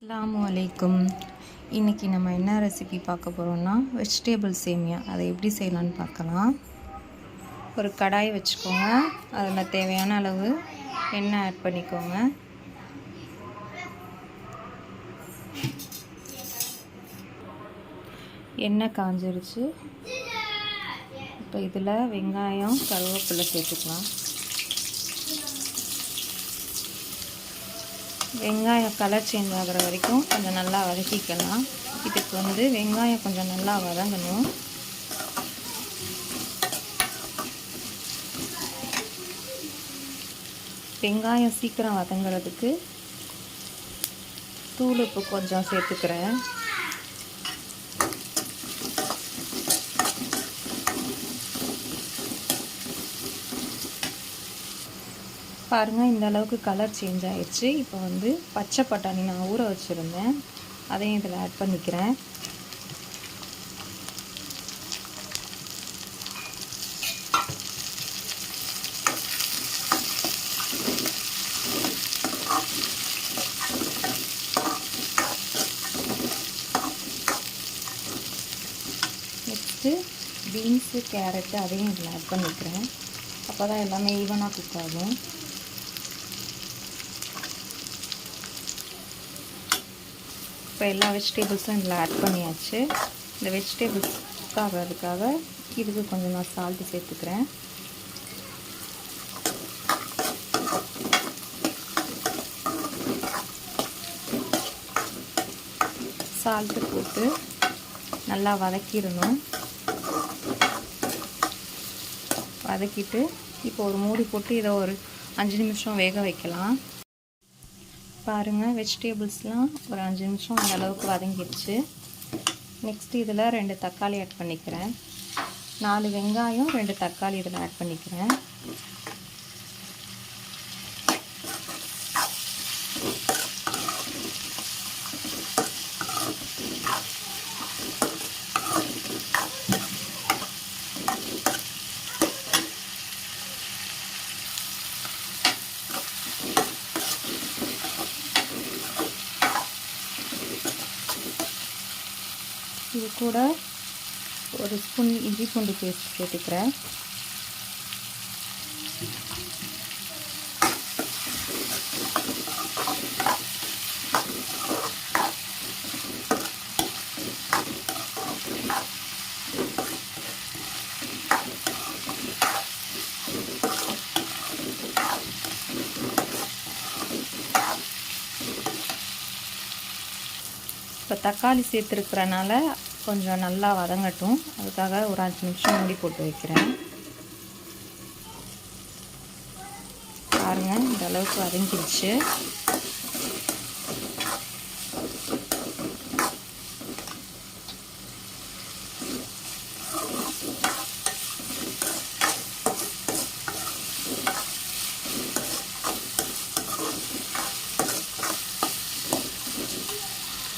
அஸ்ஸலாமு அலைக்கும். இன்றைக்கி நம்ம என்ன ரெசிபி பார்க்க போகிறோம்னா வெஜிடேபிள் சேமியா. அதை எப்படி செய்யலான்னு பார்க்கலாம். ஒரு கடாய் வச்சுக்கோங்க. அதில் தேவையான அளவு எண்ணெய் ஆட் பண்ணிக்கோங்க. எண்ணெய் காஞ்சிருச்சு. இப்போ இதில் வெங்காயம் கருவேப்பிலை சேர்த்துக்கலாம். வெங்காயம் கலர் சேஞ்ச் ஆகிற வரைக்கும் கொஞ்சம் நல்லா வதக்கிக்கலாம். இதுக்கு வந்து வெங்காயம் கொஞ்சம் நல்லா வதங்கணும். வெங்காயம் சீக்கிரம் வதங்குறதுக்கு தூள் உப்பு கொஞ்சம் சேர்த்துக்கிறேன். பாருங்கள் இந்த அளவுக்கு கலர் சேஞ்ச் ஆயிடுச்சு. இப்போ வந்து பச்சை பட்டாணி நான் ஊற வச்சுருந்தேன். அதையும் இதில் ஆட் பண்ணிக்கிறேன். நெக்ஸ்ட்டு பீன்ஸு கேரட்டு அதையும் இதில் ஆட் பண்ணிக்கிறேன். அப்போ தான் எல்லாமே ஈவனாக குக் ஆகும். இப்போ எல்லா வெஜிடேபிள்ஸும் இதில் ஆட் பண்ணியாச்சு. இந்த வெஜிடேபிள்ஸ் ஆகிறதுக்காக இதுக்கு கொஞ்சம் நான் சால்ட்டு சேர்த்துக்கிறேன். சால்ட்டு போட்டு நல்லா வதக்கிடணும். வதக்கிட்டு இப்போ ஒரு மூடி போட்டு இதை ஒரு அஞ்சு நிமிஷம் வேக வைக்கலாம். பாருங்கள் வெஜிடேபிள்ஸ்லாம் ஒரு அஞ்சு நிமிஷம் அந்த அளவுக்கு வதங்கிடுச்சு. நெக்ஸ்ட்டு இதில் ரெண்டு தக்காளி ஆட் பண்ணிக்கிறேன். நாலு வெங்காயம் ரெண்டு தக்காளி இதில் ஆட் பண்ணிக்கிறேன். இது கூட ஒரு ஸ்பூன் இஞ்சி பூண்டு பேஸ்ட் சேர்த்துக்கிறேன். இப்போ தக்காளி சேர்த்துருக்கிறனால கொஞ்சம் நல்லா வதங்கட்டும். அதுக்காக ஒரு அஞ்சு நிமிஷம் மூடி போட்டு வைக்கிறேன். பாருங்கள் இந்த அளவுக்கு வதங்கிடுச்சு.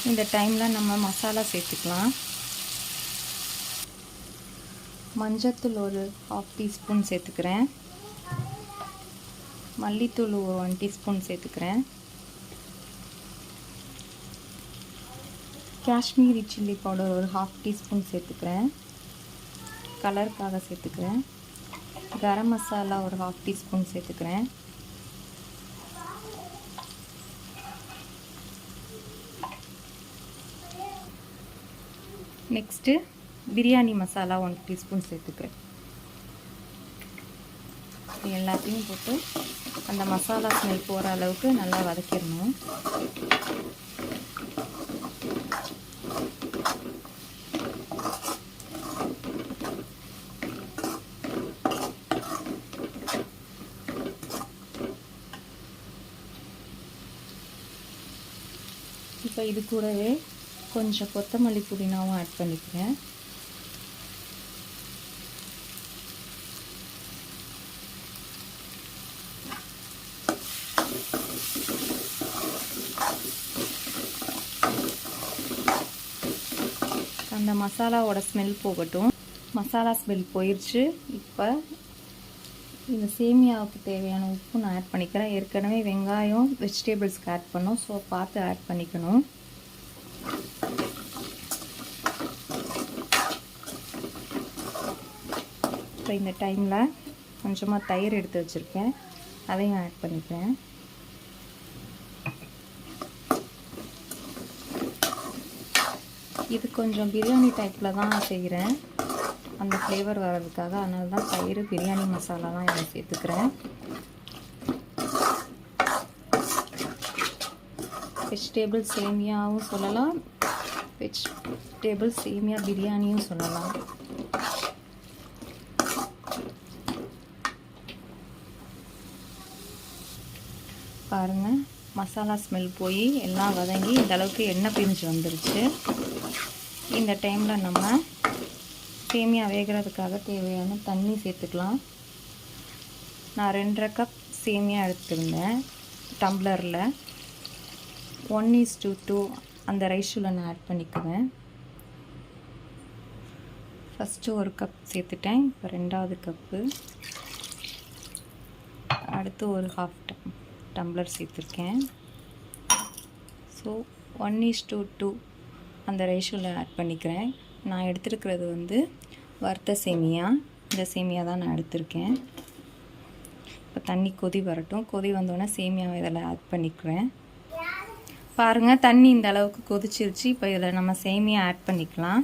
இந்த டைமில் நம்ம மசாலா சேர்த்துக்கலாம். மஞ்சத்தூள் ஒரு ஹாஃப் டீஸ்பூன் சேர்த்துக்கிறேன். மல்லித்தூள் ஒரு ஒன் டீஸ்பூன் சேர்த்துக்கிறேன். காஷ்மீரி சில்லி பவுடர் ஒரு ஹாஃப் டீஸ்பூன் சேர்த்துக்கிறேன். கலருக்காக சேர்த்துக்கிறேன். கரம் மசாலா ஒரு ஹாஃப் டீஸ்பூன் சேர்த்துக்கிறேன். Next biryani masala one teaspoon சேர்த்துக்கிறேன். இது எல்லாத்தையும் போட்டு அந்த மசாலா ஸ்மெல் போகிற அளவுக்கு நல்லா வதக்கிடணும். இப்போ இது கூடவே கொஞ்சம் கொத்தமல்லி புதினாவும் ஆட் பண்ணிக்கிறேன். அந்த மசாலாவோட ஸ்மெல் போகட்டும். மசாலா ஸ்மெல் போயிடுச்சு இப்போ இந்த சேமியாவுக்கு தேவையான உப்பு நான் ஆட் பண்ணிக்கிறேன். ஏற்கனவே வெங்காயம் வெஜிடபிள்ஸ்க்கு ஆட் பண்ணோம். ஸோ பார்த்து ஆட் பண்ணிக்கணும். இப்போ இந்த டைமில் கொஞ்சமாக தயிர் எடுத்து வச்சுருக்கேன். அதையும் ஆட் பண்ணிக்கிறேன். இது கொஞ்சம் பிரியாணி டைப்பில் தான் செய்கிறேன் அந்த ஃப்ளேவர் வர்றதுக்காக அதனால தான் தயிர் பிரியாணி மசாலாலாம் இதை சேர்த்துக்கிறேன். வெஜிடேபிள் சேமியாவும் சொல்லலாம். வெஜிடேபிள் சேமியா பிரியாணியும் சொல்லலாம். பாருங்கள் மசாலா ஸ்மெல் போய் எல்லாம் வதங்கி இந்தளவுக்கு எண்ணெய் பிரிஞ்சு வந்துருச்சு. இந்த டைமில் நம்ம சேமியா வேகிறதுக்காக தேவையான தண்ணி சேர்த்துக்கலாம். நான் ரெண்டரை கப் சேமியா எடுத்துருந்தேன் டம்ளரில் ஒன் இஸ் டூ டூ அந்த ரைஸில் நான் ஆட் பண்ணிக்குவேன். ஃபஸ்ட்டு ஒரு கப் சேர்த்துட்டேன். இப்போ ரெண்டாவது கப்பு அடுத்து ஒரு ஹாஃப் டம் டம்ளர் சேர்த்துருக்கேன். So one is to two அந்த ரேஷியோவில் ஆட் பண்ணிக்கிறேன். நான் எடுத்துருக்கிறது வந்து வறுத்த சேமியா. இந்த சேமியா தான் நான் எடுத்திருக்கேன். இப்போ தண்ணி கொதி வரட்டும். கொதி வந்தோடனே சேமியாவை இதில் ஆட் பண்ணிக்கிறேன். பாருங்கள் தண்ணி இந்த அளவுக்கு கொதிச்சிருச்சு. இப்போ இதில் நம்ம சேமியா ஆட் பண்ணிக்கலாம்.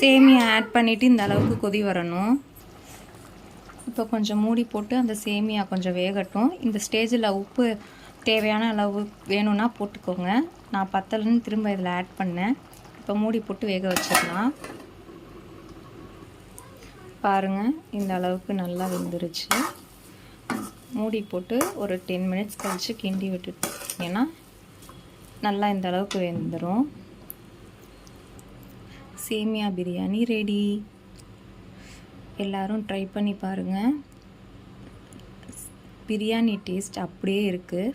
சேமியா ஆட் பண்ணிவிட்டு இந்த அளவுக்கு கொதி வரணும். இப்போ கொஞ்சம் மூடி போட்டு அந்த சேமியா கொஞ்சம் வேகட்டும். இந்த ஸ்டேஜில் உப்பு தேவையான அளவு வேணும்னா போட்டுக்கோங்க. நான் பத்தலன்னு திரும்ப இதில் ஆட் பண்ணேன். இப்போ மூடி போட்டு வேக வச்சிடலாம். பாருங்கள் இந்த அளவுக்கு நல்லா வெந்துருச்சு. மூடி போட்டு ஒரு டென் மினிட்ஸ் கழித்து கிண்டி விட்டுட்டீங்கன்னா நல்லா இந்த அளவுக்கு வெந்துடும் சேமியா பிரியாணி ரெடி எல்லோரும் ட்ரை பண்ணி பாருங்கள் பிரியாணி டேஸ்ட் அப்படியே இருக்குது